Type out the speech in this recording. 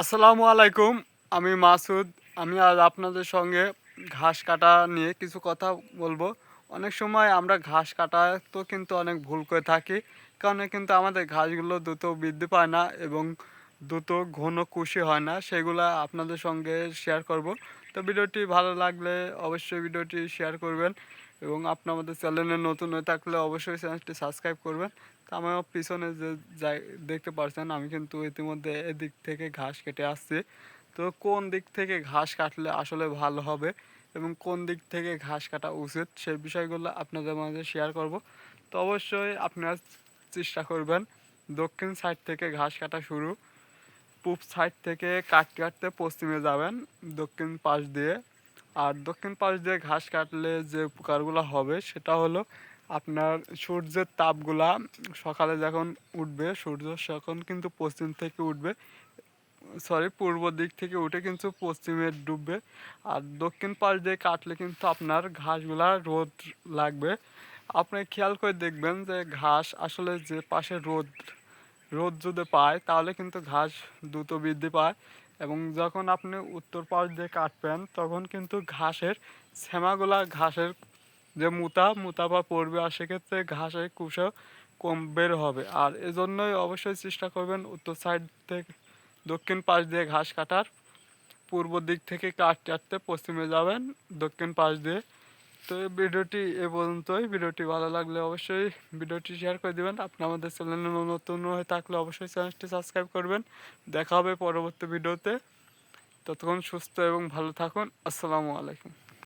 আসসালামু আলাইকুম, আমি মাসুদ। আমি আজ আপনাদের সঙ্গে ঘাস কাটা নিয়ে কিছু কথা বলব। অনেক সময় আমরা ঘাস কাটা তো কিন্তু অনেক ভুল করে থাকি, কারণ কিন্তু আমাদের ঘাসগুলো দ্রুত বৃদ্ধি পায় না এবং দ্রুত ঘন কুশি হয় না, সেগুলো আপনাদের সঙ্গে শেয়ার করব। তো ভিডিওটি ভালো লাগলে অবশ্যই ভিডিওটি শেয়ার করবেন এবং আপনি আমাদের চ্যানেলে নতুন হয়ে থাকলে অবশ্যই চ্যানেলটি সাবস্ক্রাইব করবেন। তো আমার পিছনে যে দেখতে পাচ্ছেন আমি কিন্তু ইতিমধ্যে এদিক থেকে ঘাস কেটে আসছি। তো কোন দিক থেকে ঘাস কাটলে আসলে ভালো হবে এবং কোন দিক থেকে ঘাস কাটা উচিত সেই বিষয়গুলো আপনাদের মাঝে শেয়ার করব। তো অবশ্যই আপনারা চেষ্টা করবেন দক্ষিণ সাইড থেকে ঘাস কাটা শুরু। পূব সাইড থেকে কাটতে কাটতে পশ্চিমে যাবেন, দক্ষিণ পাশ দিয়ে। আর দক্ষিণ পাশ দিয়ে ঘাস কাটলে যে উপকারগুলো হবে, সেটা হলো আপনার সূর্যের তাপগুলা সকালে যখন উঠবে, সূর্য তখন কিন্তু পশ্চিম থেকে উঠবে সরি পূর্ব দিক থেকে উঠে কিন্তু পশ্চিমে ডুববে। আর দক্ষিণ পাশ দিয়ে কাটলে কিন্তু আপনার ঘাসগুলা রোদ লাগবে। আপনি খেয়াল করে দেখবেন যে ঘাস আসলে যে পাশে রোদ রোদ যদি পায়, তাহলে কিন্তু ঘাস দ্রুত বৃদ্ধি পায় এবং যখন আপনি উত্তর পাশ দিয়ে কাটবেন, তখন কিন্তু ঘাসের শ্যামাগুলা ঘাসের যে মুতা মুতা বা পড়বে, আর সেক্ষেত্রে ঘাসের কুশো কম বের হবে। আর এজন্যই অবশ্যই চেষ্টা করবেন উত্তর সাইড থেকে দক্ষিণ পাশ দিয়ে ঘাস কাটার। পূর্ব দিক থেকে কাটতে কাটতে পশ্চিমে যাবেন, দক্ষিণ পাশ দিয়ে তো এই ভিডিওটি এ পর্যন্তই। ভিডিওটি ভালো লাগলে অবশ্যই ভিডিওটি শেয়ার করে দেবেন। আপনি আমাদের চ্যানেলে নতুন হয়ে থাকলে অবশ্যই চ্যানেলটি সাবস্ক্রাইব করবেন। দেখা হবে পরবর্তী ভিডিওতে। ততক্ষণ সুস্থ এবং ভালো থাকুন। আসসালামু আলাইকুম।